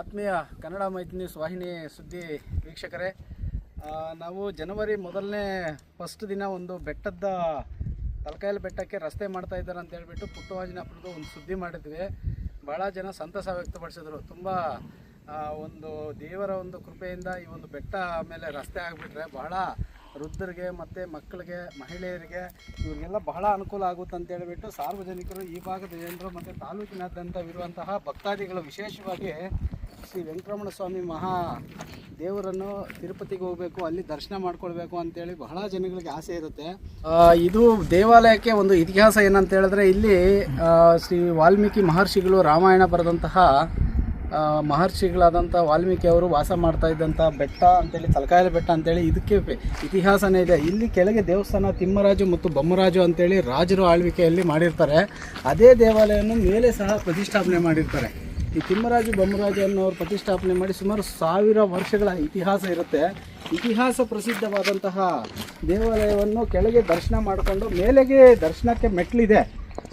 ಆತ್ಮೀಯ ಕನ್ನಡ ಮೈತ್ರಿ ನ್ಯೂಸ್ ವಾಹಿನಿ ಸುದ್ದಿ ವೀಕ್ಷಕರೇ ನಾವು ಜನವರಿ ಮೊದಲನೇ ಫಸ್ಟ್ ದಿನ ಒಂದು ಬೆಟ್ಟದ ತಲಕಾಯಲ ಬೆಟ್ಟಕ್ಕೆ ರಸ್ತೆ ಮಾಡ್ತಾ ಇದ್ದಾರೆ ಅಂತ ಹೇಳ್ಬಿಟ್ಟು ಪುಟ್ಟವಾಜಿನಪುರದ ಒಂದು ಸುದ್ದಿ ಮಾಡಿದ್ವಿ. ಭಾಳ ಜನ ಸಂತಸ ವ್ಯಕ್ತಪಡಿಸಿದ್ರು. ತುಂಬ ಒಂದು ದೇವರ ಒಂದು ಕೃಪೆಯಿಂದ ಈ ಒಂದು ಬೆಟ್ಟ ಮೇಲೆ ರಸ್ತೆ ಆಗಿಬಿಟ್ರೆ ಬಹಳ ವೃದ್ಧರಿಗೆ ಮತ್ತು ಮಕ್ಕಳಿಗೆ, ಮಹಿಳೆಯರಿಗೆ ಇವರಿಗೆಲ್ಲ ಬಹಳ ಅನುಕೂಲ ಆಗುತ್ತೆ ಅಂತ ಹೇಳಿಬಿಟ್ಟು ಸಾರ್ವಜನಿಕರು ಈ ಭಾಗದ ಜನರು ಮತ್ತು ತಾಲೂಕಿನಾದ್ಯಂತವಿರುವಂತಹ ಭಕ್ತಾದಿಗಳು ವಿಶೇಷವಾಗಿ ಶ್ರೀ ವೆಂಕಟರಮಣ ಸ್ವಾಮಿ ಮಹಾ ದೇವರನ್ನು ತಿರುಪತಿಗೆ ಹೋಗಬೇಕು, ಅಲ್ಲಿ ದರ್ಶನ ಮಾಡ್ಕೊಳ್ಬೇಕು ಅಂತೇಳಿ ಬಹಳ ಜನಗಳಿಗೆ ಆಸೆ ಇರುತ್ತೆ. ಇದು ದೇವಾಲಯಕ್ಕೆ ಒಂದು ಇತಿಹಾಸ ಏನಂತ ಹೇಳಿದ್ರೆ ಇಲ್ಲಿ ಶ್ರೀ ವಾಲ್ಮೀಕಿ ಮಹರ್ಷಿಗಳು ರಾಮಾಯಣ ಬರೆದಂತಹ ಮಹರ್ಷಿಗಳಾದಂಥ ವಾಲ್ಮೀಕಿ ಅವರು ವಾಸ ಮಾಡ್ತಾ ಇದ್ದಂಥ ಬೆಟ್ಟ ಅಂತೇಳಿ, ತಲಕಾಯಲ ಬೆಟ್ಟ ಅಂತೇಳಿ ಇದಕ್ಕೆ ಇತಿಹಾಸನೇ ಇದೆ. ಇಲ್ಲಿ ಕೆಳಗೆ ದೇವಸ್ಥಾನ ತಿಮ್ಮರಾಜು ಮತ್ತು ಬೊಮ್ಮರಾಜು ಅಂತೇಳಿ ರಾಜರು ಆಳ್ವಿಕೆಯಲ್ಲಿ ಮಾಡಿರ್ತಾರೆ. ಅದೇ ದೇವಾಲಯವನ್ನು ಮೇಲೆ ಸಹ ಪ್ರತಿಷ್ಠಾಪನೆ ಮಾಡಿರ್ತಾರೆ. ಈ ತಿಮ್ಮರಾಜು ಬೊಮ್ಮರಾಜು ಅನ್ನೋರು ಪ್ರತಿಷ್ಠಾಪನೆ ಮಾಡಿ ಸುಮಾರು ಸಾವಿರ ವರ್ಷಗಳ ಇತಿಹಾಸ ಇರುತ್ತೆ. ಇತಿಹಾಸ ಪ್ರಸಿದ್ಧವಾದಂತಹ ದೇವಾಲಯವನ್ನು ಕೆಳಗೆ ದರ್ಶನ ಮಾಡಿಕೊಂಡು ಮೇಲೆಗೆ ದರ್ಶನಕ್ಕೆ ಮೆಟ್ಲಿದೆ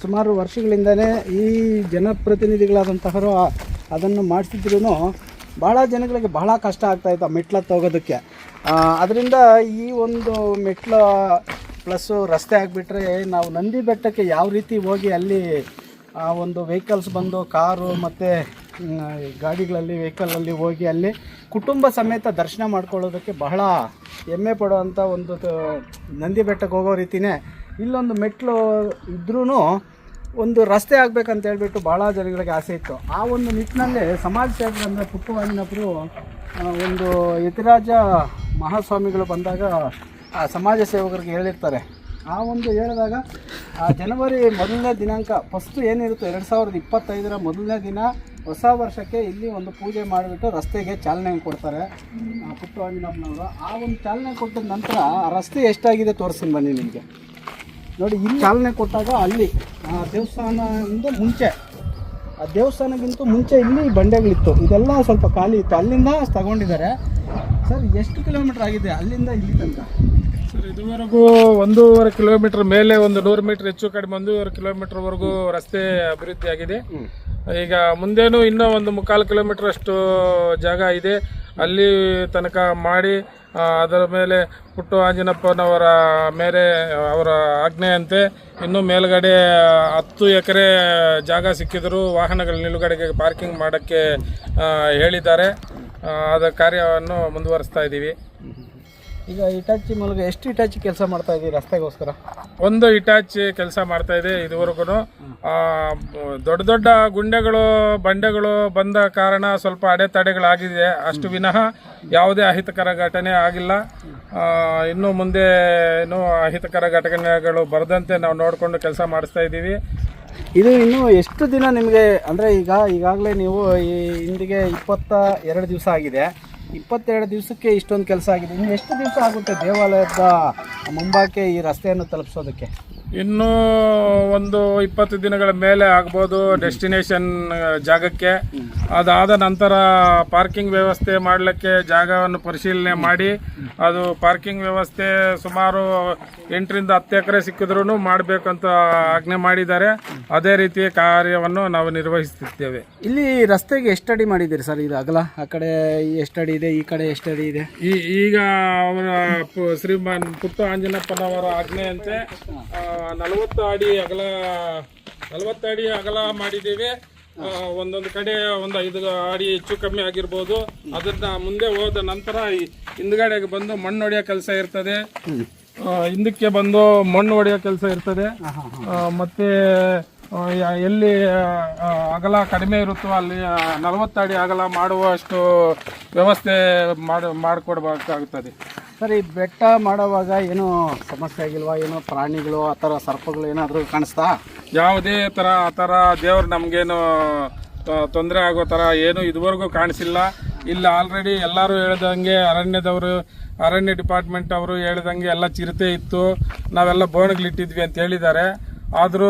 ಸುಮಾರು ವರ್ಷಗಳಿಂದಲೇ ಈ ಜನಪ್ರತಿನಿಧಿಗಳಾದಂತಹರು ಅದನ್ನು ಮಾಡಿಸಿದ್ರು ಭಾಳ ಜನಗಳಿಗೆ ಬಹಳ ಕಷ್ಟ ಆಗ್ತಾಯಿತ್ತು ಆ ಮೆಟ್ಲತ್ತು ಹೋಗೋದಕ್ಕೆ ಅದರಿಂದ ಈ ಒಂದು ಮೆಟ್ಲು ಪ್ಲಸ್ಸು ರಸ್ತೆ ಆಗಿಬಿಟ್ರೆ ನಾವು ನಂದಿ ಬೆಟ್ಟಕ್ಕೆ ಯಾವ ರೀತಿ ಹೋಗಿ ಅಲ್ಲಿ ಆ ಒಂದು ವೆಹಿಕಲ್ಸ್ ಬಂದು ಕಾರು ಮತ್ತು ಗಾಡಿಗಳಲ್ಲಿ ವೆಹಿಕಲಲ್ಲಿ ಹೋಗಿ ಅಲ್ಲಿ ಕುಟುಂಬ ಸಮೇತ ದರ್ಶನ ಮಾಡ್ಕೊಳ್ಳೋದಕ್ಕೆ ಬಹಳ ಹೆಮ್ಮೆ ಪಡುವಂಥ ಒಂದು ನಂದಿ ಬೆಟ್ಟಕ್ಕೆ ಹೋಗೋ ರೀತಿಯೇ ಇಲ್ಲೊಂದು ಮೆಟ್ಲು ಇದ್ರೂ ಒಂದು ರಸ್ತೆ ಆಗಬೇಕಂತ ಹೇಳ್ಬಿಟ್ಟು ಭಾಳ ಜನಗಳಿಗೆ ಆಸೆ ಇತ್ತು. ಆ ಒಂದು ನಿಟ್ಟಿನಲ್ಲಿ ಸಮಾಜ ಸೇವಕರು ಅಂದರೆ ಪುಟ್ಟವಾಜಿನಪುರು ಒಂದು ಯತಿರಾಜ ಮಹಾಸ್ವಾಮಿಗಳು ಬಂದಾಗ ಆ ಸಮಾಜ ಸೇವಕರಿಗೆ ಹೇಳಿರ್ತಾರೆ ಆ ಒಂದು ಹೇಳಿದಾಗ, ಆ ಜನವರಿ ಮೊದಲನೇ ದಿನಾಂಕ ಫಸ್ಟ್ ಏನಿರುತ್ತೆ ಎರಡು ಸಾವಿರದ ಇಪ್ಪತ್ತೈದರ ಮೊದಲನೇ ದಿನ ಹೊಸ ವರ್ಷಕ್ಕೆ ಇಲ್ಲಿ ಒಂದು ಪೂಜೆ ಮಾಡಿಬಿಟ್ಟು ರಸ್ತೆಗೆ ಚಾಲನೆ ಕೊಡ್ತಾರೆ ಪುಟ್ಟವಾಜಿನಪ್ಪನವರು ಆ ಒಂದು ಚಾಲನೆ ಕೊಟ್ಟ ನಂತರ ಆ ರಸ್ತೆ ಎಷ್ಟಾಗಿದೆ ತೋರಿಸ್ತೀನಿ ಬನ್ನಿ ನಿಮಗೆ. ನೋಡಿ, ಇಲ್ಲಿ ಚಾಲನೆ ಕೊಟ್ಟಾಗ ಅಲ್ಲಿ, ಆ ದೇವಸ್ಥಾನದಿಂದ ಮುಂಚೆ, ಆ ದೇವಸ್ಥಾನಕ್ಕಿಂತ ಮುಂಚೆ ಇಲ್ಲಿ ಬಂಡೆಗಳಿತ್ತು. ಇದೆಲ್ಲ ಸ್ವಲ್ಪ ಖಾಲಿ ಇತ್ತು. ಅಲ್ಲಿಂದ ತಗೊಂಡಿದ್ದಾರೆ. ಸರ್, ಎಷ್ಟು ಕಿಲೋಮೀಟರ್ ಆಗಿದೆ? ಅಲ್ಲಿಂದ ಇಲ್ಲಿ ತನಕ? ಇದುವರೆಗೂ ಒಂದೂವರೆ ಕಿಲೋಮೀಟರ್ ಮೇಲೆ ಒಂದು ನೂರು ಮೀಟರ್ ಹೆಚ್ಚು ಕಡಿಮೆ ಒಂದೂವರೆ ಕಿಲೋಮೀಟರ್ ವರೆಗೂ ರಸ್ತೆ ಅಭಿವೃದ್ಧಿ ಆಗಿದೆ. ಈಗ ಮುಂದೇನು ಇನ್ನೂ ಒಂದು ಮುಕ್ಕಾಲು ಕಿಲೋಮೀಟರ್ ಅಷ್ಟು ಜಾಗ ಇದೆ. ಅಲ್ಲಿ ತನಕ ಮಾಡಿ ಅದರ ಮೇಲೆ ಪುಟ್ಟು ಆಂಜನಪ್ಪನವರ ಮೇಲೆ ಅವರ ಆಜ್ಞೆಯಂತೆ ಇನ್ನು ಮೇಲ್ಗಡೆ ಹತ್ತು ಎಕರೆ ಜಾಗ ಸಿಕ್ಕಿದರೂ ವಾಹನಗಳ ನಿಲುಗಡೆಗೆ ಪಾರ್ಕಿಂಗ್ ಮಾಡೋಕ್ಕೆ ಹೇಳಿದ್ದಾರೆ. ಅದರ ಕಾರ್ಯವನ್ನು ಮುಂದುವರಿಸ್ತಾ ಇದ್ದೀವಿ. ಈಗ ಇಟಾಚಿ ಮೂಲಕ ಎಷ್ಟು ಇಟಾಚಿ ಕೆಲಸ ಮಾಡ್ತಾ ಇದ್ದೀವಿ ರಸ್ತೆಗೋಸ್ಕರ? ಒಂದು ಇಟಾಚಿ ಕೆಲಸ ಮಾಡ್ತಾ ಇದೆ ಇದುವರೆಗೂ. ದೊಡ್ಡ ದೊಡ್ಡ ಗುಂಡೆಗಳು ಬಂಡೆಗಳು ಬಂದ ಕಾರಣ ಸ್ವಲ್ಪ ಅಡೆತಡೆಗಳಾಗಿದೆ. ಅಷ್ಟು ವಿನಃ ಯಾವುದೇ ಅಹಿತಕರ ಘಟನೆ ಆಗಿಲ್ಲ. ಇನ್ನು ಮುಂದೆ ಇನ್ನೂ ಅಹಿತಕರ ಘಟನೆಗಳು ಬರದಂತೆ ನಾವು ನೋಡಿಕೊಂಡು ಕೆಲಸ ಮಾಡಿಸ್ತಾ ಇದ್ದೀವಿ. ಇದು ಇನ್ನು ಎಷ್ಟು ದಿನ ನಿಮಗೆ ಅಂದರೆ ಈಗ ಈಗಾಗಲೇ ನೀವು ಈ ಇಂದಿಗೆ ಇಪ್ಪತ್ತ ಎರಡು ದಿವಸ ಆಗಿದೆ. ಇಪ್ಪತ್ತೆರಡು ದಿವಸಕ್ಕೆ ಇಷ್ಟೊಂದು ಕೆಲಸ ಆಗಿದೆ. ಇನ್ನು ಎಷ್ಟು ದಿವಸ ಆಗುತ್ತೆ ದೇವಾಲಯದ ಮುಂಭಾಗಕ್ಕೆ ಈ ರಸ್ತೆಯನ್ನು ತಲುಪಿಸೋದಕ್ಕೆ? ಇನ್ನೂ ಒಂದು ಇಪ್ಪತ್ತು ದಿನಗಳ ಮೇಲೆ ಆಗ್ಬೋದು ಡೆಸ್ಟಿನೇಷನ್ ಜಾಗಕ್ಕೆ. ಅದಾದ ನಂತರ ಪಾರ್ಕಿಂಗ್ ವ್ಯವಸ್ಥೆ ಮಾಡಲಿಕ್ಕೆ ಜಾಗವನ್ನು ಪರಿಶೀಲನೆ ಮಾಡಿ ಅದು ಪಾರ್ಕಿಂಗ್ ವ್ಯವಸ್ಥೆ ಸುಮಾರು ಎಂಟರಿಂದ ಹತ್ತು ಎಕರೆ ಸಿಕ್ಕಿದ್ರೂ ಮಾಡಬೇಕಂತ ಆಜ್ಞೆ ಮಾಡಿದ್ದಾರೆ. ಅದೇ ರೀತಿ ಕಾರ್ಯವನ್ನು ನಾವು ನಿರ್ವಹಿಸುತ್ತಿದ್ದೇವೆ. ಇಲ್ಲಿ ರಸ್ತೆಗೆ ಎಷ್ಟು ಅಡಿ ಮಾಡಿದ್ದೀರಿ ಸರ್ ಇದು ಅಗಲ? ಆ ಕಡೆ ಎಷ್ಟಡಿ ಅಡಿ ಇದೆ ಈ ಕಡೆ ಎಷ್ಟಡಿ ಇದೆ? ಈ ಈಗ ಅವರ ಶ್ರೀಮಾನ್ ಪುಟ್ಟು ಆಂಜನಪ್ಪನವರ ಆಜ್ಞೆಯಂತೆ ನಲವತ್ತು ಅಡಿ ಅಗಲ ನಲವತ್ತು ಅಡಿ ಅಗಲ ಮಾಡಿದ್ದೀವಿ. ಒಂದೊಂದು ಕಡೆ ಒಂದು ಐದು ಅಡಿ ಹೆಚ್ಚು ಕಮ್ಮಿ ಆಗಿರ್ಬೋದು. ಅದನ್ನ ಮುಂದೆ ಹೋದ ನಂತರ ಹಿಂದ್ಗಡೆಗೆ ಬಂದು ಮಣ್ಣು ಹೊಡೆಯೋ ಕೆಲಸ ಇರ್ತದೆ. ಹಿಂದಕ್ಕೆ ಬಂದು ಮಣ್ಣು ಹೊಡೆಯೋ ಕೆಲಸ ಇರ್ತದೆ. ಮತ್ತೆ ಎಲ್ಲಿ ಅಗಲ ಕಡಿಮೆ ಇರುತ್ತೋ ಅಲ್ಲಿ ನಲವತ್ತು ಅಡಿ ಅಗಲ ಮಾಡುವಷ್ಟು ವ್ಯವಸ್ಥೆ ಮಾಡಿ ಮಾಡಿಕೊಡ್ಬೇಕಾಗುತ್ತದೆ ಸರ್ ಈ ಬೆಟ್ಟ ಮಾಡುವಾಗ ಏನು ಸಮಸ್ಯೆ ಆಗಿಲ್ವಾ? ಏನೋ ಪ್ರಾಣಿಗಳು ಆ ಥರ ಸರ್ಪಗಳು ಏನಾದರೂ ಕಾಣಿಸ್ತಾ? ಯಾವುದೇ ಥರ ಆ ಥರ ದೇವ್ರು ನಮಗೇನು ತೊಂದರೆ ಆಗೋ ಥರ ಏನು ಇದುವರೆಗೂ ಕಾಣಿಸಿಲ್ಲ. ಇಲ್ಲಿ ಆಲ್ರೆಡಿ ಎಲ್ಲರೂ ಹೇಳ್ದಂಗೆ ಅರಣ್ಯದವರು ಅರಣ್ಯ ಡಿಪಾರ್ಟ್ಮೆಂಟ್ ಅವರು ಹೇಳ್ದಂಗೆ ಎಲ್ಲ ಚಿರತೆ ಇತ್ತು. ನಾವೆಲ್ಲ ಬೋಣಗಳಿಟ್ಟಿದ್ವಿ ಅಂತ ಹೇಳಿದ್ದಾರೆ. ಆದ್ರೂ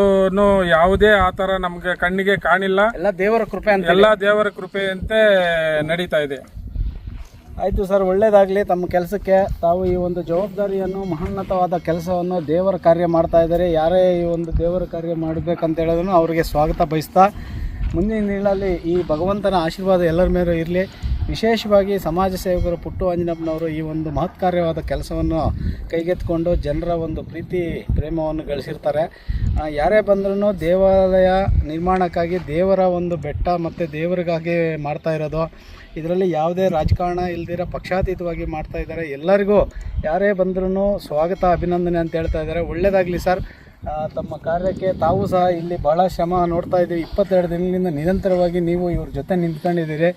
ಯಾವುದೇ ಆ ಥರ ನಮಗೆ ಕಣ್ಣಿಗೆ ಕಾಣಿಲ್ಲ. ಎಲ್ಲ ದೇವರ ಕೃಪೆ ಅಂತ ಎಲ್ಲ ದೇವರ ಕೃಪೆಯಂತೆ ನಡೀತಾ ಇದೆ. ಆಯಿತು ಸರ್ ಒಳ್ಳೆಯದಾಗಲಿ ತಮ್ಮ ಕೆಲಸಕ್ಕೆ ತಾವು ಈ ಒಂದು ಜವಾಬ್ದಾರಿಯನ್ನು ಮಹೋನ್ನತವಾದ ಕೆಲಸವನ್ನು ದೇವರ ಕಾರ್ಯ ಮಾಡ್ತಾ ಇದ್ದಾರೆ. ಯಾರೇ ಈ ಒಂದು ದೇವರ ಕಾರ್ಯ ಮಾಡಬೇಕಂತ ಹೇಳೋದನ್ನು ಅವರಿಗೆ ಸ್ವಾಗತ ಬಯಸ್ತಾ ಮುಂದಿನ ದಿನಗಳಲ್ಲಿ ಈ ಭಗವಂತನ ಆಶೀರ್ವಾದ ಎಲ್ಲರ ಮೇಲೂ ಇರಲಿ. ವಿಶೇಷವಾಗಿ ಸಮಾಜ ಸೇವಕರು ಪುಟ್ಟು ಆಂಜನಪ್ಪನವರು ಈ ಒಂದು ಮಹತ್ಕಾರ್ಯವಾದ ಕೆಲಸವನ್ನು ಕೈಗೆತ್ತಿಕೊಂಡು ಜನರ ಒಂದು ಪ್ರೀತಿ, ಪ್ರೇಮವನ್ನು ಗಳಿಸಿರ್ತಾರೆ. ಯಾರೇ ಬಂದ್ರೂ ದೇವಾಲಯ ನಿರ್ಮಾಣಕ್ಕಾಗಿ ದೇವರ ಒಂದು ಬೆಟ್ಟ ಮತ್ತು ದೇವರಿಗಾಗಿ ಮಾಡ್ತಾ ಇರೋದು. ಇದರಲ್ಲಿ ಯಾವುದೇ ರಾಜಕಾರಣ ಇಲ್ದಿರ ಪಕ್ಷಾತೀತವಾಗಿ ಮಾಡ್ತಾ ಇದ್ದಾರೆ. ಎಲ್ಲರಿಗೂ ಯಾರೇ ಬಂದ್ರೂ ಸ್ವಾಗತ, ಅಭಿನಂದನೆ ಅಂತ ಹೇಳ್ತಾ ಇದ್ದಾರೆ. ಒಳ್ಳೆಯದಾಗಲಿ ಸರ್. ತಮ್ಮ ಕಾರ್ಯಕ್ಕೆ ತಾವು ಸಹ ಇಲ್ಲಿ ಬಹಳ ಶ್ರಮ ನೋಡ್ತಾ ಇದ್ದೀವಿ. ಇಪ್ಪತ್ತೆರಡು ದಿನಗಳಿಂದ ನಿರಂತರವಾಗಿ ನೀವು ಇವ್ರ ಜೊತೆ ನಿಂತ್ಕೊಂಡಿದ್ದೀರಿ.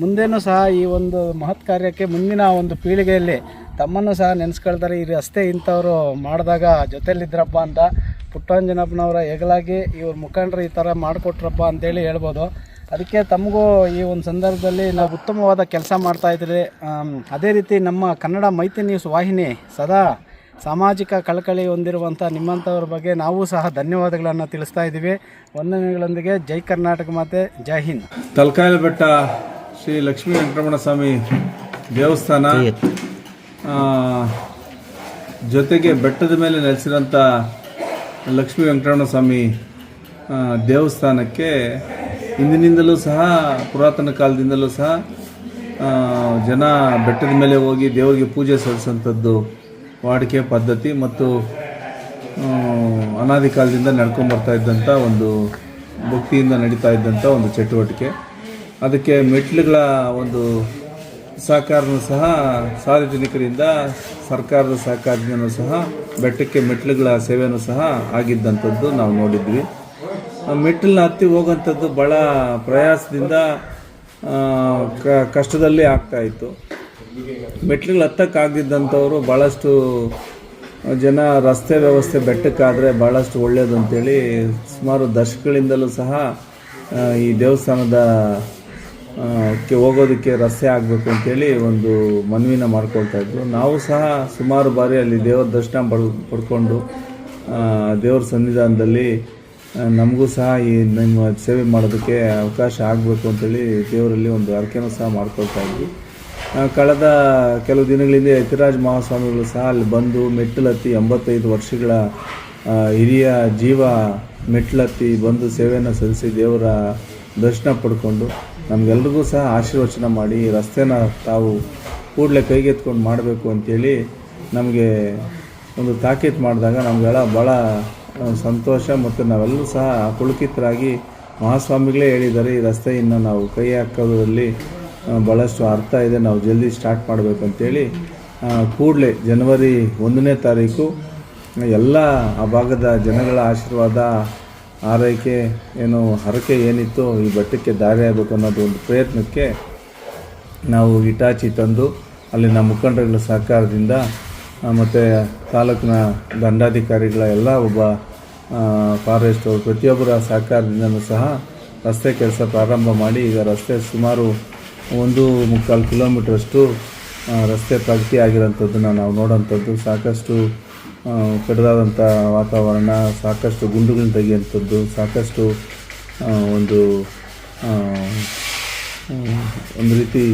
ಮುಂದೇನೂ ಸಹ ಈ ಒಂದು ಮಹತ್ ಕಾರ್ಯಕ್ಕೆ ಮುಂದಿನ ಒಂದು ಪೀಳಿಗೆಯಲ್ಲಿ ತಮ್ಮನ್ನು ಸಹ ನೆನೆಸ್ಕೊಳ್ತಾರೆ. ಈ ರಸ್ತೆ ಇಂಥವ್ರು ಮಾಡಿದಾಗ ಜೊತೆಲಿದ್ರಪ್ಪ ಅಂತ ಪುಟ್ಟಂಜನಪ್ಪನವರ ಹೆಗಲಾಗಿ ಇವ್ರ ಮುಖಂಡರು ಈ ಥರ ಮಾಡಿಕೊಟ್ರಪ್ಪ ಅಂತೇಳಿ ಹೇಳ್ಬೋದು. ಅದಕ್ಕೆ ತಮಗೂ ಈ ಒಂದು ಸಂದರ್ಭದಲ್ಲಿ ನಾವು ಉತ್ತಮವಾದ ಕೆಲಸ ಮಾಡ್ತಾಯಿದ್ರೆ ಅದೇ ರೀತಿ ನಮ್ಮ ಕನ್ನಡ ಮೈತ್ರಿ ನ್ಯೂಸ್ ವಾಹಿನಿ ಸದಾ ಸಾಮಾಜಿಕ ಕಳಕಳಿ ಹೊಂದಿರುವಂಥ ನಿಮ್ಮಂಥವ್ರ ಬಗ್ಗೆ ನಾವು ಸಹ ಧನ್ಯವಾದಗಳನ್ನು ತಿಳಿಸ್ತಾ ಇದ್ದೀವಿ. ವಂದನೆಗಳೊಂದಿಗೆ ಜೈ ಕರ್ನಾಟಕ ಮಾತೆ ಜೈ ಹಿಂದ್. ತಲಕಾಯಲ ಬೆಟ್ಟ ಶ್ರೀ ಲಕ್ಷ್ಮೀ ವೆಂಕಟರಮಣ ಸ್ವಾಮಿ ದೇವಸ್ಥಾನ. ಜೊತೆಗೆ ಬೆಟ್ಟದ ಮೇಲೆ ನೆಲೆಸಿರೋಂಥ ಲಕ್ಷ್ಮೀ ವೆಂಕಟರಮಣ ಸ್ವಾಮಿ ದೇವಸ್ಥಾನಕ್ಕೆ ಇಂದಿನಿಂದಲೂ ಸಹ ಪುರಾತನ ಕಾಲದಿಂದಲೂ ಸಹ ಜನ ಬೆಟ್ಟದ ಮೇಲೆ ಹೋಗಿ ದೇವರಿಗೆ ಪೂಜೆ ಸಲ್ಲಿಸೋಂಥದ್ದು ವಾಡಿಕೆ ಪದ್ಧತಿ ಮತ್ತು ಅನಾದಿ ಕಾಲದಿಂದ ನಡ್ಕೊಂಬರ್ತಾ ಇದ್ದಂಥ ಒಂದು ಭಕ್ತಿಯಿಂದ ನಡೀತಾ ಇದ್ದಂಥ ಒಂದು ಚಟುವಟಿಕೆ. ಅದಕ್ಕೆ ಮೆಟ್ಲುಗಳ ಒಂದು ಸಹಕಾರನೂ ಸಹ ಸಾರ್ವಜನಿಕರಿಂದ, ಸರ್ಕಾರದ ಸಹಕಾರದಿಂದನೂ ಸಹ ಬೆಟ್ಟಕ್ಕೆ ಮೆಟ್ಲುಗಳ ಸೇವೆಯೂ ಸಹ ಆಗಿದ್ದಂಥದ್ದು ನಾವು ನೋಡಿದ್ವಿ. ಆ ಮೆಟ್ಟಲನ್ನ ಹತ್ತಿ ಹೋಗೋಂಥದ್ದು ಭಾಳ ಪ್ರಯಾಸದಿಂದ ಕಷ್ಟದಲ್ಲಿ ಆಗ್ತಾ ಇತ್ತು ಮೆಟ್ಲುಗಳು ಹತ್ತಕ್ಕಾಗದಿದ್ದಂಥವ್ರು ಭಾಳಷ್ಟು ಜನ ರಸ್ತೆ ವ್ಯವಸ್ಥೆ ಬೆಟ್ಟಕ್ಕಾದರೆ ಭಾಳಷ್ಟು ಒಳ್ಳೆಯದು ಅಂತೇಳಿ ಸುಮಾರು ದಶಕಗಳಿಂದಲೂ ಸಹ ಈ ದೇವಸ್ಥಾನದ ಕ್ಕೆ ಹೋಗೋದಕ್ಕೆ ರಸ್ತೆ ಆಗಬೇಕು ಅಂತೇಳಿ ಒಂದು ಮನವಿನ ಮಾಡ್ಕೊಳ್ತಾ ಇದ್ರು. ನಾವು ಸಹ ಸುಮಾರು ಬಾರಿ ಅಲ್ಲಿ ದೇವರ ದರ್ಶನ ಪಡ್, ಪಡ್ಕೊಂಡು ದೇವರ ಸನ್ನಿಧಾನದಲ್ಲಿ ನಮಗೂ ಸಹ ಈ ನಿಮ್ಮ ಸೇವೆ ಮಾಡೋದಕ್ಕೆ ಅವಕಾಶ ಆಗಬೇಕು ಅಂತೇಳಿ ದೇವರಲ್ಲಿ ಒಂದು ಅರ್ಕೆನೂ ಸಹ ಮಾಡ್ಕೊಳ್ತಾ ಇದ್ವಿ. ಕಳೆದ ಕೆಲವು ದಿನಗಳಿಂದ ಯತಿರಾಜ್ ಮಹಾಸ್ವಾಮಿಗಳು ಸಹ ಅಲ್ಲಿ ಬಂದು ಮೆಟ್ಟಲತ್ತಿ ಎಂಬತ್ತೈದು ವರ್ಷಗಳ ಹಿರಿಯ ಜೀವ ಮೆಟ್ಟಲತ್ತಿ ಬಂದು ಸೇವೆಯನ್ನು ಸಲ್ಲಿಸಿ ದೇವರ ದರ್ಶನ ಪಡ್ಕೊಂಡು ನಮಗೆಲ್ರಿಗೂ ಸಹ ಆಶೀರ್ವಚನ ಮಾಡಿ ರಸ್ತೆನ ತಾವು ಕೂಡಲೇ ಕೈಗೆತ್ಕೊಂಡು ಮಾಡಬೇಕು ಅಂತೇಳಿ ನಮಗೆ ಒಂದು ತಾಕೀತು ಮಾಡಿದಾಗ ನಮಗೆಲ್ಲ ಭಾಳ ಸಂತೋಷ ಮತ್ತು ನಾವೆಲ್ಲರೂ ಸಹ ಪುಳಕಿತರಾಗಿ ಮಹಾಸ್ವಾಮಿಗಳೇ ಹೇಳಿದ್ದಾರೆ ಈ ರಸ್ತೆಯನ್ನು ನಾವು ಕೈ ಹಾಕೋದ್ರಲ್ಲಿ ಭಾಳಷ್ಟು ಅರ್ಥ ಇದೆ. ನಾವು ಜಲ್ದಿ ಸ್ಟಾರ್ಟ್ ಮಾಡಬೇಕು ಅಂತೇಳಿ ಕೂಡಲೇ ಜನವರಿ ಒಂದನೇ ತಾರೀಕು, ಎಲ್ಲ ಆ ಭಾಗದ ಜನಗಳ ಆಶೀರ್ವಾದ, ಆರೈಕೆ, ಏನು ಹರಕೆ ಏನಿತ್ತು ಈ ಬೆಟ್ಟಕ್ಕೆ ದಾರಿ ಆಗಬೇಕು ಅನ್ನೋದು ಒಂದು ಪ್ರಯತ್ನಕ್ಕೆ ನಾವು ಇಟಾಚಿ ತಂದು, ಅಲ್ಲಿನ ಮುಖಂಡರುಗಳ ಸಹಕಾರದಿಂದ ಮತ್ತು ತಾಲೂಕಿನ ದಂಡಾಧಿಕಾರಿಗಳ ಎಲ್ಲ ಒಬ್ಬ ಫಾರೆಸ್ಟ್ ಪ್ರತಿಯೊಬ್ಬರ ಸಹಕಾರದಿಂದಲೂ ಸಹ ರಸ್ತೆ ಕೆಲಸ ಪ್ರಾರಂಭ ಮಾಡಿ ಈಗ ರಸ್ತೆ ಸುಮಾರು ಒಂದು ಮುಕ್ಕಾಲು ಕಿಲೋಮೀಟ್ರಷ್ಟು ರಸ್ತೆ ಪ್ರಗತಿ ಆಗಿರೋಂಥದ್ದನ್ನು ನಾವು ನೋಡೋಂಥದ್ದು, ಸಾಕಷ್ಟು ಕೆಡದಾದಂಥ ವಾತಾವರಣ, ಸಾಕಷ್ಟು ಗುಂಡುಗಳನ್ನ ತೆಗೆಯುವಂಥದ್ದು, ಸಾಕಷ್ಟು ಒಂದು ಒಂದು ರೀತಿ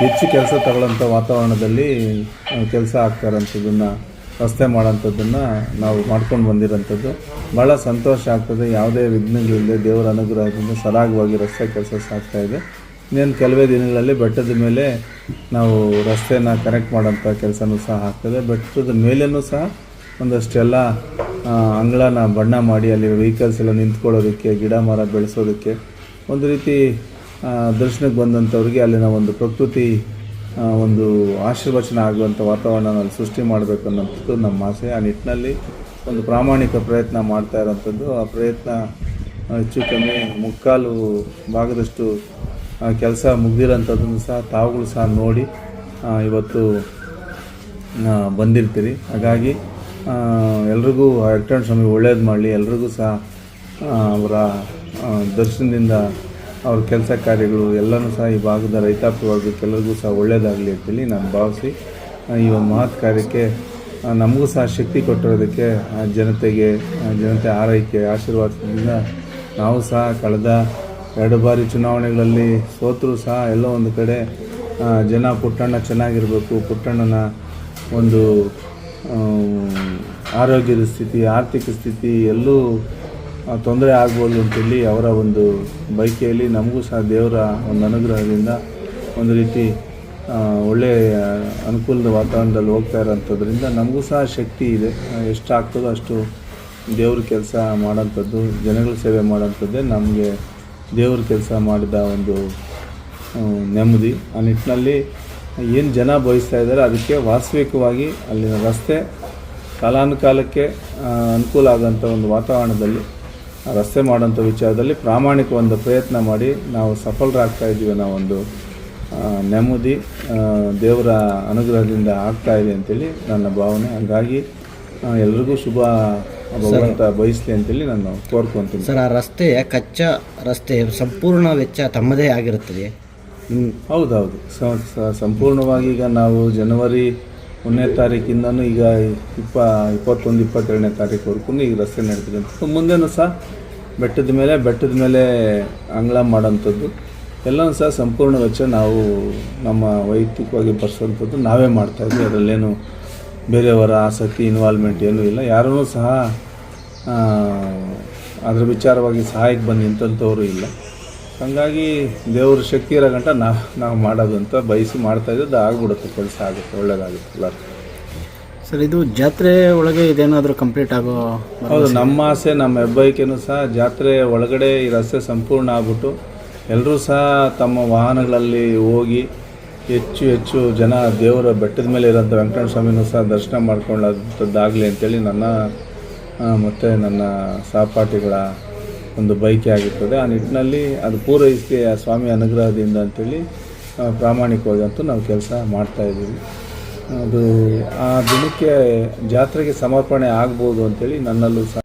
ಹೆಚ್ಚು ಕೆಲಸ ತಗೊಳ್ಳೋಂಥ ವಾತಾವರಣದಲ್ಲಿ ಕೆಲಸ ಆಗ್ತಾ ಇರೋಂಥದ್ದನ್ನು, ರಸ್ತೆ ಮಾಡೋಂಥದ್ದನ್ನು ನಾವು ಮಾಡ್ಕೊಂಡು ಬಂದಿರೋಂಥದ್ದು. ಭಾಳ ಸಂತೋಷ ಆಗ್ತದೆ. ಯಾವುದೇ ವಿಘ್ನಗಳಿಲ್ಲದೆ ದೇವರ ಅನುಗ್ರಹದಿಂದ ಸರಾಗವಾಗಿ ರಸ್ತೆ ಕೆಲಸ ಸಾಗ್ತಾ ಇದೆ. ಇನ್ನೇನು ಕೆಲವೇ ದಿನಗಳಲ್ಲಿ ಬೆಟ್ಟದ ಮೇಲೆ ನಾವು ರಸ್ತೆನ ಕನೆಕ್ಟ್ ಮಾಡೋಂಥ ಕೆಲಸನೂ ಸಹ ಆಗ್ತದೆ. ಬೆಟ್ಟದ ಮೇಲೆಯೂ ಸಹ ಒಂದಷ್ಟೆಲ್ಲ ಅಂಗಳನ ಬಣ್ಣ ಮಾಡಿ ಅಲ್ಲಿ ವೆಹಿಕಲ್ಸ್ ಎಲ್ಲ ನಿಂತ್ಕೊಳ್ಳೋದಕ್ಕೆ, ಗಿಡ ಮರ ಬೆಳೆಸೋದಕ್ಕೆ ಒಂದು ರೀತಿ ದರ್ಶನಕ್ಕೆ ಬಂದಂಥವ್ರಿಗೆ ಅಲ್ಲಿನ ಒಂದು ಪ್ರಕೃತಿ ಒಂದು ಆಶೀರ್ವಚನ ಆಗುವಂಥ ವಾತಾವರಣ ಅಲ್ಲಿ ಸೃಷ್ಟಿ ಮಾಡಬೇಕು ಅನ್ನೋಂಥದ್ದು ನಮ್ಮ ಆಸೆ. ಆ ನಿಟ್ಟಿನಲ್ಲಿ ಒಂದು ಪ್ರಾಮಾಣಿಕ ಪ್ರಯತ್ನ ಮಾಡ್ತಾ ಇರೋಂಥದ್ದು. ಆ ಪ್ರಯತ್ನ ಹೆಚ್ಚು ಕಮ್ಮಿ ಮುಕ್ಕಾಲು ಭಾಗದಷ್ಟು ಕೆಲಸ ಮುಗ್ದಿರೋಂಥದ್ದನ್ನು ಸಹ ತಾವುಗಳು ಸಹ ನೋಡಿ ಇವತ್ತು ಬಂದಿರ್ತೀರಿ. ಹಾಗಾಗಿ ಎಲ್ರಿಗೂ ವೆಂಕಟರಮಣ ಸ್ವಾಮಿ ಒಳ್ಳೇದು ಮಾಡಲಿ. ಎಲ್ರಿಗೂ ಸಹ ಅವರ ದರ್ಶನದಿಂದ ಅವ್ರ ಕೆಲಸ ಕಾರ್ಯಗಳು ಎಲ್ಲನೂ ಸಹ ಈ ಭಾಗದ ರೈತಾಪಿ ವರ್ಗಕ್ಕೆಲ್ಲರಿಗೂ ಸಹ ಒಳ್ಳೆಯದಾಗಲಿ ಅಂತೇಳಿ ನಾನು ಭಾವಿಸಿ ಈ ಒಂದು ಮಹತ್ ಕಾರ್ಯಕ್ಕೆ ನಮಗೂ ಸಹ ಶಕ್ತಿ ಕೊಟ್ಟಿರೋದಕ್ಕೆ ಜನತೆಗೆ ಜನತೆ ಆರೈಕೆ, ಆಶೀರ್ವಾದದಿಂದ ನಾವು ಸಹ ಕಳೆದ ಎರಡು ಬಾರಿ ಚುನಾವಣೆಗಳಲ್ಲಿ ಸೋತರೂ ಸಹ ಎಲ್ಲೋ ಒಂದು ಕಡೆ ಜನ ಪುಟ್ಟಣ್ಣ ಚೆನ್ನಾಗಿರಬೇಕು, ಪುಟ್ಟಣ್ಣನ ಒಂದು ಆರೋಗ್ಯದ ಸ್ಥಿತಿ, ಆರ್ಥಿಕ ಸ್ಥಿತಿ ಎಲ್ಲೂ ತೊಂದರೆ ಆಗ್ಬೋದು ಅಂತೇಳಿ ಅವರ ಒಂದು ಬೈಕೆಯಲ್ಲಿ ನಮಗೂ ಸಹ ದೇವರ ಒಂದು ಅನುಗ್ರಹದಿಂದ ಒಂದು ರೀತಿ ಒಳ್ಳೆಯ ಅನುಕೂಲದ ವಾತಾವರಣದಲ್ಲಿ ಹೋಗ್ತಾ ಇರೋಂಥದ್ರಿಂದ ನಮಗೂ ಸಹ ಶಕ್ತಿ ಇದೆ. ಎಷ್ಟು ಆಗ್ತದೋ ಅಷ್ಟು ದೇವ್ರ ಕೆಲಸ ಮಾಡೋಂಥದ್ದು ಜನಗಳ ಸೇವೆ ಮಾಡೋಂಥದ್ದೇ ನಮಗೆ ದೇವ್ರ ಕೆಲಸ ಮಾಡಿದ ಒಂದು ನೆಮ್ಮದಿ. ಆ ನಿಟ್ಟಿನಲ್ಲಿ ಏನು ಜನ ಬಯಸ್ತಾ ಇದ್ದಾರೆ ಅದಕ್ಕೆ ವಾಸ್ತವಿಕವಾಗಿ ಅಲ್ಲಿನ ರಸ್ತೆ ಕಾಲಾನುಕಾಲಕ್ಕೆ ಅನುಕೂಲ ಆಗೋಂಥ ಒಂದು ವಾತಾವರಣದಲ್ಲಿ ರಸ್ತೆ ಮಾಡೋಂಥ ವಿಚಾರದಲ್ಲಿ ಪ್ರಾಮಾಣಿಕ ಒಂದು ಪ್ರಯತ್ನ ಮಾಡಿ ನಾವು ಸಫಲರಾಗ್ತಾ ಇದ್ದೀವಿ ಅನ್ನೋ ಒಂದು ನೆಮ್ಮದಿ ದೇವರ ಅನುಗ್ರಹದಿಂದ ಆಗ್ತಾ ಇದೆ ಅಂತೇಳಿ ನನ್ನ ಭಾವನೆ. ಹಾಗಾಗಿ ಎಲ್ರಿಗೂ ಶುಭ ಭಗವಂತ ಬಯಸಲಿ ಅಂತೇಳಿ ನಾನು ಕೋರ್ಕೊತೀನಿ. ಸರ್ ಆ ರಸ್ತೆಯ ಕಚ್ಚಾ ರಸ್ತೆ ಸಂಪೂರ್ಣ ವೆಚ್ಚ ತಮ್ಮದೇ ಆಗಿರುತ್ತದೆ. ಹ್ಞೂ ಹೌದೌದು. ಸಂಪೂರ್ಣವಾಗಿ ಈಗ ನಾವು ಜನವರಿ ಒಂದನೇ ತಾರೀಕಿಂದನೂ ಈಗ ಇಪ್ಪ ಇಪ್ಪತ್ತೊಂದು ಇಪ್ಪತ್ತೆರಡನೇ ತಾರೀಕುವರೆಗೂ ಈಗ ರಸ್ತೆ ನಡೆದಿದೆ ಮುಂದೆನೂ ಸಹ ಬೆಟ್ಟದ ಮೇಲೆ ಬೆಟ್ಟದ ಮೇಲೆ ಅಂಗಳ ಮಾಡೋಂಥದ್ದು ಎಲ್ಲನೂ ಸಹ ಸಂಪೂರ್ಣ ವೆಚ್ಚ ನಾವು ನಮ್ಮ ವೈಯಕ್ತಿಕವಾಗಿ ಬರ್ಸೋಂಥದ್ದು ನಾವೇ ಮಾಡ್ತಾಯಿದ್ವಿ ಅದರಲ್ಲೇನು ಬೇರೆಯವರ ಆಸಕ್ತಿ ಇನ್ವಾಲ್ವ್ಮೆಂಟ್ ಏನೂ ಇಲ್ಲ. ಯಾರೂ ಸಹ ಅದರ ವಿಚಾರವಾಗಿ ಸಹಾಯಕ್ಕೆ ಬಂದು ನಿಂತವರು ಇಲ್ಲ. ಹಾಗಾಗಿ ದೇವ್ರ ಶಕ್ತಿ ಇರೋ ಗಂಟ ನಾವು ನಾವು ಮಾಡೋದು ಅಂತ ಬಯಸಿ ಮಾಡ್ತಾ ಇದ್ದದ್ದು ಆಗ್ಬಿಡುತ್ತೆ ಕೆಲಸ ಆಗುತ್ತೆ ಒಳ್ಳೇದಾಗುತ್ತೆ ಎಲ್ಲರೂ ಸರ್ ಇದು ಜಾತ್ರೆ ಒಳಗೆ ಇದೇನಾದರೂ ಕಂಪ್ಲೀಟ್ ಆಗೋ ಹೌದು ನಮ್ಮ ಆಸೆ ನಮ್ಮ ಹೆಬ್ಬೈಕೆಯೂ ಸಹ ಜಾತ್ರೆ ಒಳಗಡೆ ಈ ರಸ್ತೆ ಸಂಪೂರ್ಣ ಆಗ್ಬಿಟ್ಟು ಎಲ್ಲರೂ ಸಹ ತಮ್ಮ ವಾಹನಗಳಲ್ಲಿ ಹೋಗಿ ಹೆಚ್ಚು ಹೆಚ್ಚು ಜನ ದೇವರ ಬೆಟ್ಟದ ಮೇಲೆ ಇರೋಂಥ ವೆಂಕಟರಮಣ ಸ್ವಾಮಿನೂ ಸಹ ದರ್ಶನ ಮಾಡ್ಕೊಳ್ಳೋಂಥದ್ದಾಗಲಿ ಅಂತೇಳಿ ನನ್ನ ಮತ್ತು ನನ್ನ ಸಹಪಾಠಿಗಳ ಒಂದು ಬೈಕೆ ಆಗಿರ್ತದೆ. ಆ ನಿಟ್ಟಿನಲ್ಲಿ ಅದು ಪೂರೈಸಿ ಆ ಸ್ವಾಮಿ ಅನುಗ್ರಹದಿಂದ ಅಂತೇಳಿ ಆ, ಪ್ರಾಮಾಣಿಕವಾಗಿ ಅಂತೂ ನಾವು ಕೆಲಸ ಮಾಡ್ತಾಯಿದ್ದೀವಿ ಅದು ಆ ದಿನಕ್ಕೆ ಜಾತ್ರೆಗೆ ಸಮರ್ಪಣೆ ಆಗ್ಬೋದು ಅಂತೇಳಿ ನನ್ನಲ್ಲೂ ಸಹ